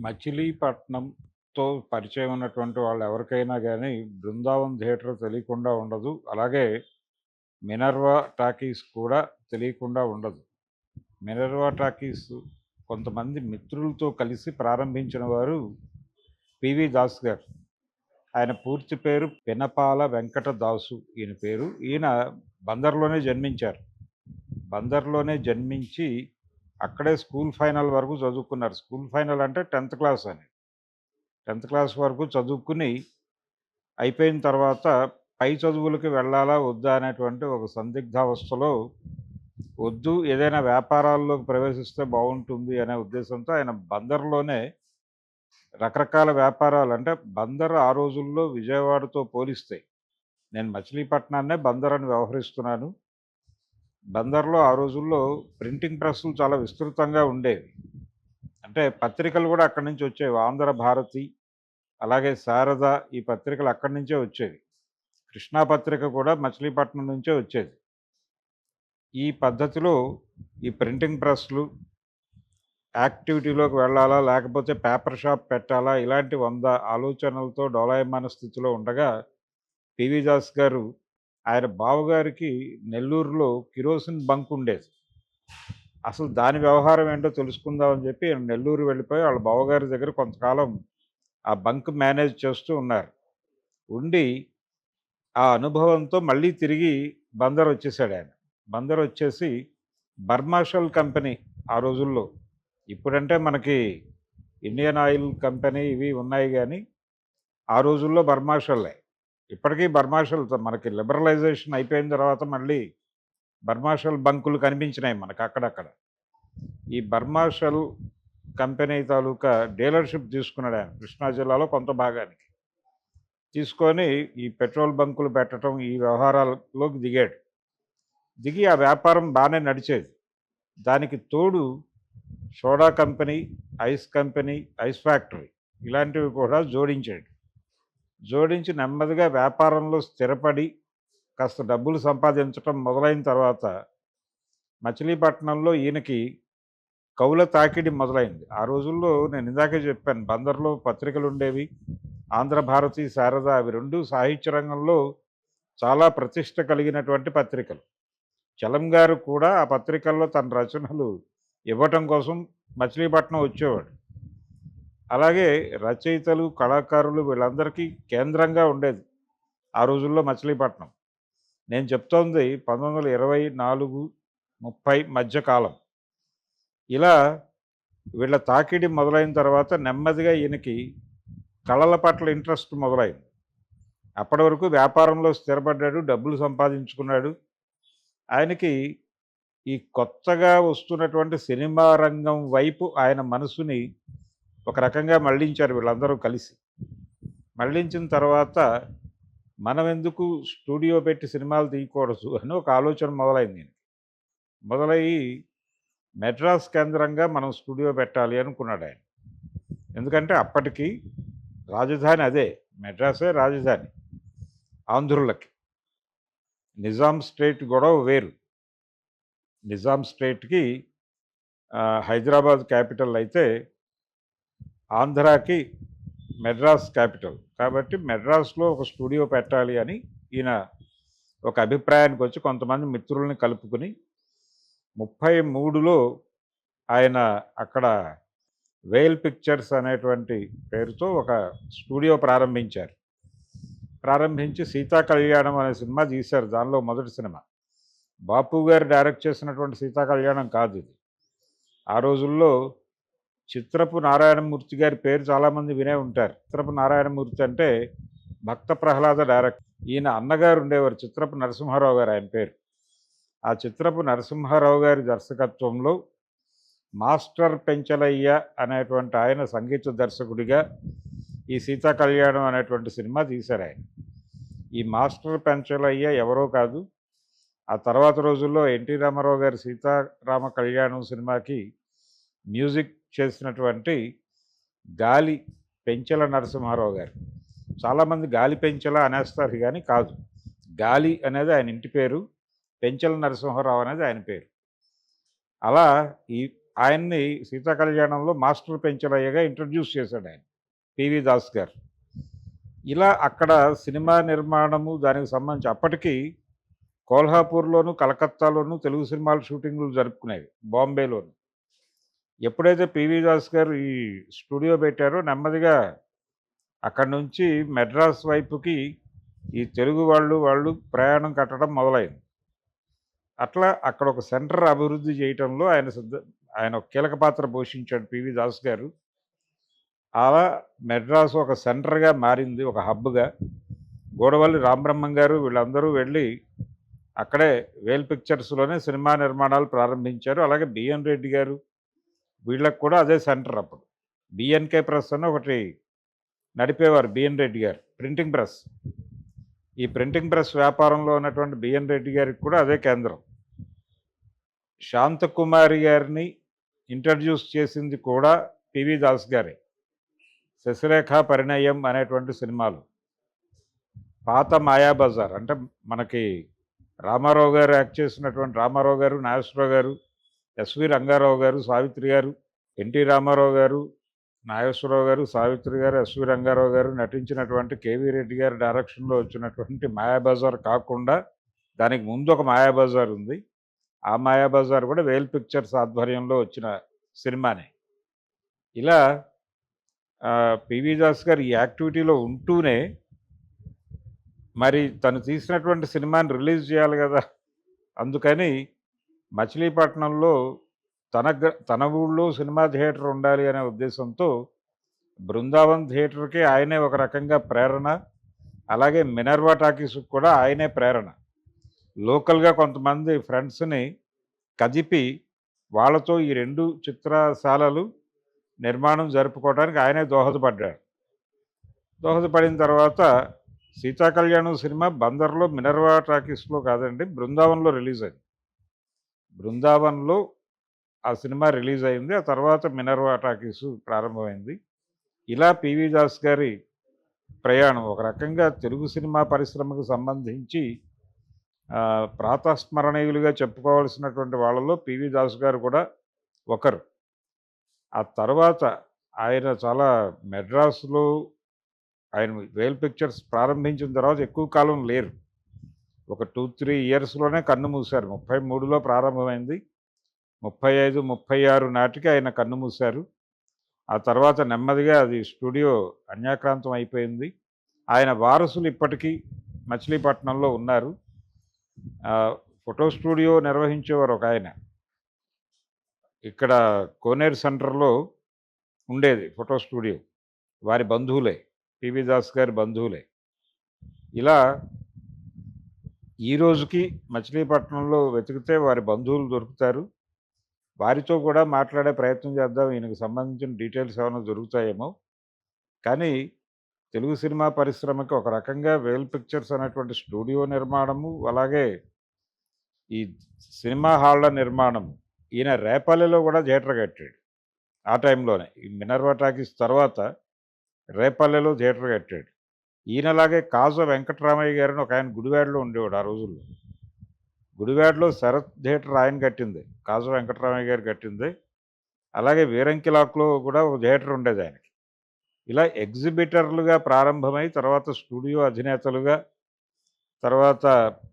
మచిలీపట్నంతో పరిచయం ఉన్నటువంటి వాళ్ళు ఎవరికైనా కానీ బృందావన్ థియేటర్ తెలియకుండా ఉండదు. అలాగే మినర్వా టాకీస్ కూడా తెలియకుండా ఉండదు. మినర్వా టాకీస్ కొంతమంది మిత్రులతో కలిసి ప్రారంభించిన వారు పివి దాస్ గారు. ఆయన పూర్తి పేరు పినపాల వెంకట దాసు ఈయన పేరు. ఈయన బందర్‌లోనే జన్మించారు. బందర్‌లోనే జన్మించి అక్కడే స్కూల్ ఫైనల్ వరకు చదువుకున్నారు. స్కూల్ ఫైనల్ అంటే 10థ్ క్లాస్ అని. 10థ్ క్లాస్ వరకు చదువుకుని అయిపోయిన తర్వాత పై చదువులకి వెళ్ళాలా? వద్దా? అనేటువంటి ఒక సందిగ్ధావస్థలో వద్దు ఏదైనా వ్యాపారాల్లోకి ప్రవేశిస్తే బాగుంటుంది అనే ఉద్దేశంతో ఆయన బందర్‌లోనే రకరకాల వ్యాపారాలు అంటే బందర్ ఆ రోజుల్లో విజయవాడతో పోలిస్తే నేను మచిలీపట్నాన్నే బందర్ అని వ్యవహరిస్తున్నాను. బందర్‌లో ఆ రోజుల్లో ప్రింటింగ్ ప్రెస్‌లు చాలా విస్తృతంగా ఉండేవి. అంటే పత్రికలు కూడా అక్కడి నుంచి వచ్చేవి. 'ఆంధ్ర భారతి' అలాగే 'శారద' ఈ పత్రికలు అక్కడి నుంచే వచ్చేవి. 'కృష్ణా' పత్రిక కూడా మచిలీపట్నం నుంచే వచ్చేది. ఈ పద్ధతిలో ఈ ప్రింటింగ్ ప్రెస్‌లు యాక్టివిటీలోకి వెళ్ళాలా? లేకపోతే పేపర్ షాప్ పెట్టాలా? ఇలాంటి వంద ఆలోచనలతో డోలాయమాన స్థితిలో ఉండగా పివి దాస్ గారు ఆయన బావగారికి నెల్లూరులో కిరోసిన్ బంక్ ఉండేది. అసలు దాని వ్యవహారం ఏంటో తెలుసుకుందామని చెప్పి నెల్లూరు వెళ్ళిపోయి వాళ్ళ బావగారి దగ్గర కొంతకాలం ఆ బంక్ మేనేజ్ చేస్తూ ఉన్నారు. ఉండి ఆ అనుభవంతో మళ్ళీ తిరిగి బందర్ వచ్చేసాడు ఆయన బందర్ వచ్చేసి బర్మాషల్ కంపెనీ ఆ రోజుల్లో ఇప్పుడంటే మనకి ఇండియన్ ఆయిల్ కంపెనీ ఇవి ఉన్నాయి కానీ ఆ రోజుల్లో బర్మాషల్లే. ఇప్పటికీ బర్మాషల్ మనకి లిబరలైజేషన్ అయిపోయిన తర్వాత మళ్ళీ బర్మాషల్ బంకులు కనిపించినాయి మనకు అక్కడక్కడ. ఈ బర్మాషల్ కంపెనీ తాలూకా డీలర్‌షిప్ తీసుకున్నాడాయన కృష్ణా జిల్లాలో కొంత భాగానికి. తీసుకొని ఈ పెట్రోల్ బంకులు పెట్టడం ఈ వ్యవహారాల్లోకి దిగాడు. దిగి ఆ వ్యాపారం బాగానే నడిచేది. దానికి తోడు soda company, ice company, ice factory ఇలాంటివి కూడా జోడించాడు. జోడించి నెమ్మదిగా వ్యాపారంలో స్థిరపడి కాస్త డబ్బులు సంపాదించటం మొదలైన తర్వాత మచిలీపట్నంలో ఈయనకి కవుల తాకిడి మొదలైంది. ఆ రోజుల్లో నేను ఇందాకే చెప్పాను బందర్‌లో పత్రికలుండేవి. ఉండేవి ఆంధ్రభారతి 'శారద' అవి రెండు సాహిత్య రంగంలో చాలా ప్రతిష్ట కలిగినటువంటి పత్రికలు. చలం గారు కూడా ఆ పత్రికల్లో తన రచనలు ఇవ్వటం కోసం మచిలీపట్నం వచ్చేవాడు. అలాగే రచయితలు, కళాకారులు వీళ్ళందరికీ కేంద్రంగా ఉండేది. ఆ రోజుల్లో మచిలీపట్నం. నేను చెప్తోంది పంతొమ్మిది వంద ఇరవై నాలుగు ముప్పై మధ్యకాలం ఇలా వీళ్ళ తాకిడి మొదలైన తర్వాత నెమ్మదిగా ఈయనకి కళల పట్ల ఇంట్రెస్ట్ మొదలైంది. అప్పటి వరకు వ్యాపారంలో స్థిరపడ్డాడు. డబ్బులు సంపాదించుకున్నాడు. ఆయనకి ఈ కొత్తగా వస్తున్నటువంటి సినిమా రంగం వైపు ఆయన మనసుని ఒక రకంగా మళ్ళించారు వీళ్ళందరూ కలిసి. మళ్ళించిన తర్వాత మనం ఎందుకు స్టూడియో పెట్టి సినిమాలు తీయకూడదు అని ఒక ఆలోచన మొదలైంది ఈయనకి. మొదలయ్యి మెడ్రాస్ కేంద్రంగా మనం స్టూడియో పెట్టాలి అనుకున్నాడాయన. ఎందుకంటే అప్పటికి రాజధాని అదే. మెడ్రాసే రాజధాని. ఆంధ్రులకి. నిజాం స్టేట్ గొడవ వేరు. నిజాం స్టేట్‌కి హైదరాబాద్ క్యాపిటల్ అయితే ఆంధ్రాకి మెడ్రాస్ క్యాపిటల్. కాబట్టి మెడ్రాస్‌లో ఒక స్టూడియో పెట్టాలి అని ఈయన ఒక అభిప్రాయానికి వచ్చి కొంతమంది మిత్రుల్ని కలుపుకొని 33లో ఆయన అక్కడ వేల్ పిక్చర్స్ అనేటువంటి పేరుతో ఒక స్టూడియో ప్రారంభించారు. ప్రారంభించి 'సీతా కళ్యాణం' అనే సినిమా తీశారు. దానిలో మొదటి సినిమా. బాపు గారు డైరెక్ట్ చేసినటువంటి 'సీతా కళ్యాణం' కాదు ఇది. ఆ రోజుల్లో చిత్రపు నారాయణమూర్తి గారి పేరు చాలామంది వినే ఉంటారు. చిత్రపు నారాయణమూర్తి అంటే భక్త ప్రహ్లాద డైరెక్టర్. ఈయన అన్నగారు ఉండేవారు చిత్రపు నరసింహారావు గారు ఆయన పేరు. ఆ చిత్రపు నరసింహారావు గారి దర్శకత్వంలో మాస్టర్ పెంచలయ్య అనేటువంటి ఆయన సంగీత దర్శకుడిగా ఈ 'సీతా కళ్యాణం' అనేటువంటి సినిమా తీశారాయన. ఈ మాస్టర్ పెంచలయ్య ఎవరో కాదు. ఆ తర్వాత రోజుల్లో ఎన్టీ రామారావు గారి 'సీతారామ కళ్యాణం' సినిమాకి మ్యూజిక్ చేసినటువంటి గాలి పెంచెల నరసింహారావు గారు. చాలామంది గాలి పెంచెల అనేస్తారు కానీ కాదు. గాలి అనేది ఆయన ఇంటి పేరు. పెంచెల నరసింహారావు అనేది ఆయన పేరు. అలా ఈ ఆయన్ని సీతాకళ్యాణంలో మాస్టర్ పెంచలయ్యగా ఇంట్రడ్యూస్ చేశాడు ఆయన పివి దాస్ గారు ఇలా అక్కడ సినిమా నిర్మాణము దానికి సంబంధించి అప్పటికి కోల్హాపూర్లోను కలకత్తాలోను తెలుగు సినిమాలు షూటింగ్లు జరుపుకునేవి బాంబేలోను ఎప్పుడైతే పివి దాస్ గారు ఈ స్టూడియో పెట్టారో నెమ్మదిగా అక్కడి నుంచి మెడ్రాస్ వైపుకి ఈ తెలుగు వాళ్ళు వాళ్ళు ప్రయాణం కట్టడం మొదలైంది. అట్లా అక్కడ ఒక సెంటర్ అభివృద్ధి చేయటంలో ఆయన సిద్ధ ఆయన ఒక కీలక పాత్ర పోషించాడు పివి దాస్ గారు. అలా మెడ్రాస్ ఒక సెంటర్గా మారింది ఒక హబ్గా. గోడవల్లి రామబ్రహ్మం గారు వీళ్ళందరూ వెళ్ళి అక్కడే వేల్ పిక్చర్స్లోనే సినిమా నిర్మాణాలు ప్రారంభించారు. అలాగే బిఎన్ రెడ్డి గారు వీళ్ళకి కూడా అదే సెంటర్ అప్పుడు. బిఎన్కే ప్రెస్ అని ఒకటి నడిపేవారు BN Reddy garu printing press. ఈ ప్రింటింగ్ ప్రెస్ వ్యాపారంలో ఉన్నటువంటి బిఎన్ రెడ్డి గారికి కూడా అదే కేంద్రం. శాంతకుమారి గారిని ఇంట్రడ్యూస్ చేసింది కూడా పివి దాస్ గారే. శశిరేఖ పరిణయం అనేటువంటి సినిమాలు. పాత మాయాబజార్ అంటే మనకి రామారావు గారు యాక్ట్ చేసినటువంటి రామారావు గారు నాగేశ్వరరావు గారు ఎస్వి రంగారావు గారు సావిత్రి గారు ఎన్టీ రామారావు గారు నాగేశ్వరరావు గారు సావిత్రి గారు ఎస్వి రంగారావు గారు నటించినటువంటి కేవీ రెడ్డి గారి డైరెక్షన్లో వచ్చినటువంటి మాయాబజార్ కాకుండా దానికి ముందు ఒక మాయాబజార్ ఉంది. ఆ మాయాబజార్ కూడా వేల్ పిక్చర్స్ ఆధ్వర్యంలో వచ్చిన సినిమానే. ఇలా పివి దాస్ గారు ఈ యాక్టివిటీలో ఉంటూనే మరి తను తీసినటువంటి సినిమాని రిలీజ్ చేయాలి కదా! అందుకని మచిలీపట్నంలో తన తన ఊళ్ళో సినిమా థియేటర్ ఉండాలి అనే ఉద్దేశంతో బృందావన్ థియేటర్కి ఆయనే ఒక రకంగా ప్రేరణ అలాగే మినర్వా టాకీస్కి కూడా ఆయనే ప్రేరణ. లోకల్గా కొంతమంది ఫ్రెండ్స్ని కదిపి వాళ్ళతో ఈ రెండు చిత్రశాలలు నిర్మాణం జరుపుకోవడానికి ఆయనే దోహదపడ్డాడు. దోహదపడిన తర్వాత సీతాకళ్యాణం సినిమా బందర్లో మినర్వా టాకీస్లో కాదండి బృందావన్లో రిలీజ్ అయింది బృందావన్లో ఆ సినిమా రిలీజ్ అయింది. ఆ తర్వాత మినర్వా టాకీస్ ప్రారంభమైంది. ఇలా పివి దాస్ గారి ప్రయాణం ఒక రకంగా తెలుగు సినిమా పరిశ్రమకు సంబంధించి ప్రాతస్మరణీయులుగా చెప్పుకోవాల్సినటువంటి వాళ్ళలో పివి దాస్ గారు కూడా ఒకరు. ఆ తర్వాత ఆయన చాలా మెడ్రాస్లో ఆయన వేల్ పిక్చర్స్ ప్రారంభించిన తర్వాత ఎక్కువ కాలం లేరు. ఒక టూ త్రీ ఇయర్స్లోనే కన్ను మూశారు. ముప్పై మూడులో ప్రారంభమైంది. ముప్పై ఐదు ముప్పై ఆరు నాటికి ఆయన కన్ను మూశారు. ఆ తర్వాత నెమ్మదిగా అది స్టూడియో అన్యాక్రాంతం అయిపోయింది. ఆయన వారసులు ఇప్పటికీ మచిలీపట్నంలో ఉన్నారు. ఫోటో స్టూడియో నిర్వహించేవారు ఒక ఆయన. ఇక్కడ కోనేరు సెంటర్లో ఉండేది ఫోటో స్టూడియో. వారి బంధువులే. పివి దాస్ గారి బంధువులే. ఇలా ఈ రోజుకి మచిలీపట్నంలో వెతికితే వారి బంధువులు దొరుకుతారు. వారితో కూడా మాట్లాడే ప్రయత్నం చేద్దాం. ఈయనకు సంబంధించిన డీటెయిల్స్ ఏమైనా దొరుకుతాయేమో. కానీ తెలుగు సినిమా పరిశ్రమకి ఒక రకంగా వేల్ పిక్చర్స్ అనేటువంటి స్టూడియో నిర్మాణము అలాగే ఈ సినిమా హాళ్ళ నిర్మాణం. ఈయన రేపల్లెలో కూడా థియేటర్ కట్టాడు. ఆ టైంలోనే. ఈ మినర్వా టాకీస్ తర్వాత రేపల్లెలో థియేటర్ కట్టాడు. ఈయనలాగే కాజ వెంకటరామయ్య గారిని ఒక ఆయన గుడివాడలో ఉండేవాడు ఆ రోజుల్లో. గుడివాడలో శరత్ థియేటర్ ఆయన కట్టింది. కాజ వెంకటరామయ్య గారు కట్టింది. అలాగే వీరంకిలాక్లో కూడా ఒక థియేటర్ ఉండేది ఆయనకి. ఇలా ఎగ్జిబిటర్లుగా ప్రారంభమై తర్వాత స్టూడియో అధినేతలుగా తర్వాత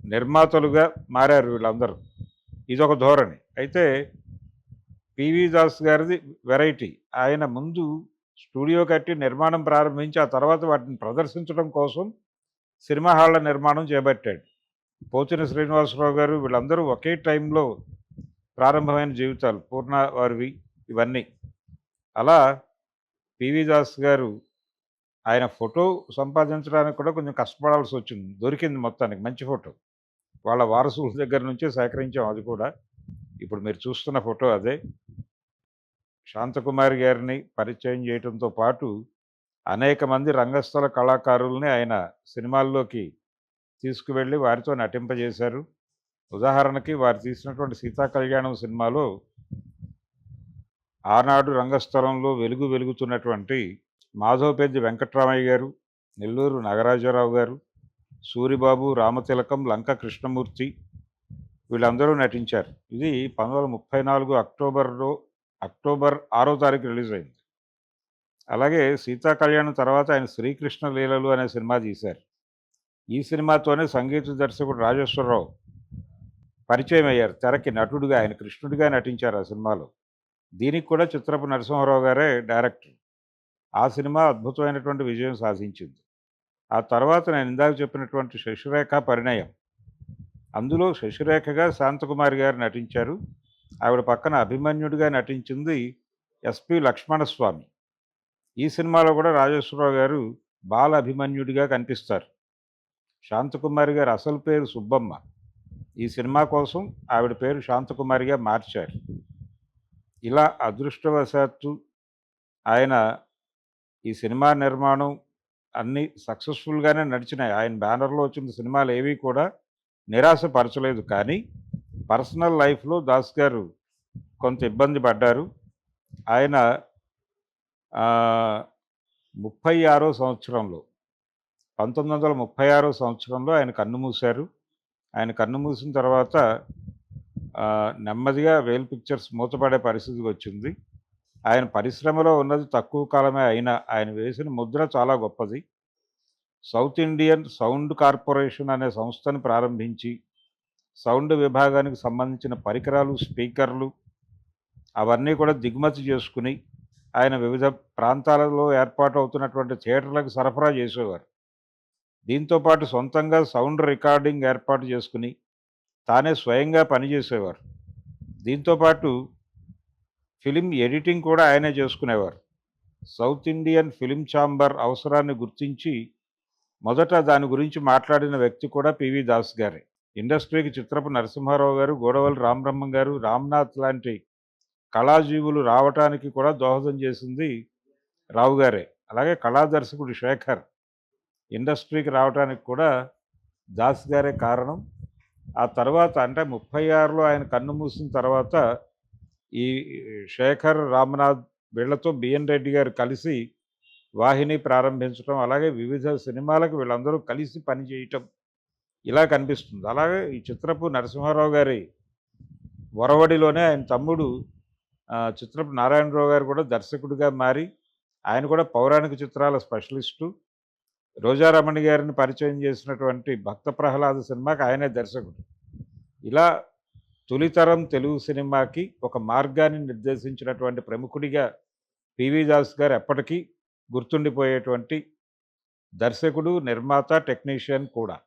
నిర్మాతలుగా మారారు వీళ్ళందరూ. ఇదొక ధోరణి. అయితే పివి దాస్ గారిది వెరైటీ. ఆయన ముందు స్టూడియో కట్టి నిర్మాణం ప్రారంభించి ఆ తర్వాత వాటిని ప్రదర్శించడం కోసం సినిమా హాళ్ళ నిర్మాణం చేపట్టాడు. పోచిన శ్రీనివాసరావు గారు వీళ్ళందరూ ఒకే టైంలో ప్రారంభమైన జీవితాలు పూర్ణ వారివి ఇవన్నీ. అలా పివి దాస్ గారు ఆయన ఫోటో సంపాదించడానికి కూడా కొంచెం కష్టపడాల్సి వచ్చింది. దొరికింది మొత్తానికి మంచి ఫోటో. వాళ్ళ వారసుల దగ్గర నుంచే సేకరించాం అది కూడా. ఇప్పుడు మీరు చూస్తున్న ఫోటో అదే. శాంతకుమారి గారిని పరిచయం చేయడంతో పాటు అనేక మంది రంగస్థల కళాకారుల్ని ఆయన సినిమాల్లోకి తీసుకువెళ్ళి వారితో నటింపజేశారు. ఉదాహరణకి వారు తీసినటువంటి సీతా కళ్యాణం సినిమాలో ఆనాడు రంగస్థలంలో వెలుగు వెలుగుతున్నటువంటి మాధవపెద్ది వెంకట్రామయ్య గారు నెల్లూరు నాగరాజరావు గారు సూరిబాబు రామతిలకం లంక కృష్ణమూర్తి వీళ్ళందరూ నటించారు. ఇది పంతొమ్మిది వందల ముప్పై నాలుగు అక్టోబర్లో అక్టోబర్ ఆరో తారీఖు రిలీజ్ అయింది. అలాగే సీతా కళ్యాణం తర్వాత ఆయన శ్రీకృష్ణ లీలలు అనే సినిమా తీశారు. ఈ సినిమాతోనే సంగీత దర్శకుడు రాజేశ్వరరావు పరిచయం అయ్యారు తెరకి నటుడిగా ఆయన కృష్ణుడిగా నటించారు ఆ సినిమాలో. దీనికి కూడా చిత్రపు నరసింహారావు గారే డైరెక్టర్. ఆ సినిమా అద్భుతమైనటువంటి విజయం సాధించింది. ఆ తర్వాత నేను ఇందాక చెప్పినటువంటి శశిరేఖ పరిణయం. అందులో శశిరేఖగా శాంతకుమారి గారు నటించారు. ఆవిడ పక్కన అభిమన్యుడిగా నటించింది ఎస్పి లక్ష్మణస్వామి. ఈ సినిమాలో కూడా రాజేశ్వరరావు గారు బాల అభిమన్యుడిగా కనిపిస్తారు. శాంతకుమారి గారు అసలు పేరు సుబ్బమ్మ. ఈ సినిమా కోసం ఆవిడ పేరు శాంతకుమారిగా మార్చారు. ఇలా అదృష్టవశాత్తు ఆయన ఈ సినిమా నిర్మాణం అన్నీ సక్సెస్ఫుల్గానే నడిచినాయి. ఆయన బ్యానర్లో వచ్చిన సినిమాలు ఏవి కూడా నిరాశపరచలేదు. కానీ పర్సనల్ లైఫ్లో దాస్ గారు కొంత ఇబ్బంది పడ్డారు. ఆయన ముప్పై ఆరో సంవత్సరంలో పంతొమ్మిది వందల ముప్పై ఆరో సంవత్సరంలో ఆయన కన్ను మూశారు. ఆయన కన్ను మూసిన తర్వాత నెమ్మదిగా వేల్ పిక్చర్స్ మూతపడే పరిస్థితికి వచ్చింది. ఆయన పరిశ్రమలో ఉన్నది తక్కువ కాలమే అయినా ఆయన వేసిన ముద్ర చాలా గొప్పది. సౌత్ ఇండియన్ సౌండ్ కార్పొరేషన్ అనే సంస్థను ప్రారంభించి సౌండ్ విభాగానికి సంబంధించిన పరికరాలు స్పీకర్లు అవన్నీ కూడా దిగుమతి చేసుకుని ఆయన వివిధ ప్రాంతాలలో ఏర్పాటు అవుతున్నటువంటి థియేటర్లకు సరఫరా చేసేవారు. దీంతోపాటు సొంతంగా సౌండ్ రికార్డింగ్ ఏర్పాటు చేసుకుని తానే స్వయంగా పనిచేసేవారు. దీంతోపాటు ఫిలిం ఎడిటింగ్ కూడా ఆయనే చేసుకునేవారు. సౌత్ ఇండియన్ ఫిలిం ఛాంబర్ అవసరాన్ని గుర్తించి మొదట దాని గురించి మాట్లాడిన వ్యక్తి కూడా పివి దాస్ గారే. ఇండస్ట్రీకి చిత్రపు నరసింహారావు గారు గోడవల్లి రామబ్రహ్మం గారు రామ్నాథ్ లాంటి కళాజీవులు రావటానికి కూడా దోహదం చేసింది రావు గారే. అలాగే కళా దర్శకుడు శేఖర్ ఇండస్ట్రీకి రావడానికి కూడా దాస్ గారే కారణం. ఆ తర్వాత అంటే ముప్పై ఆరులో ఆయన కన్ను మూసిన తర్వాత ఈ శేఖర్ రామనాథ్ వీళ్ళతో బిఎన్ రెడ్డి గారు కలిసి వాహిని ప్రారంభించడం అలాగే వివిధ సినిమాలకు వీళ్ళందరూ కలిసి పనిచేయటం ఇలా కనిపిస్తుంది. అలాగే ఈ చిత్రపు నరసింహారావు గారి వరవడిలోనే ఆయన తమ్ముడు చిత్రపు నారాయణరావు గారు కూడా దర్శకుడిగా మారి ఆయన కూడా పౌరాణిక చిత్రాల స్పెషలిస్టు. రోజారమణి గారిని పరిచయం చేసినటువంటి భక్త ప్రహ్లాద సినిమాకి ఆయనే దర్శకుడు. ఇలా తొలితరం తెలుగు సినిమాకి ఒక మార్గాన్ని నిర్దేశించినటువంటి ప్రముఖుడిగా పివి దాస్ గారు ఎప్పటికీ గుర్తుండిపోయేటువంటి దర్శకుడు నిర్మాత టెక్నీషియన్ కూడా.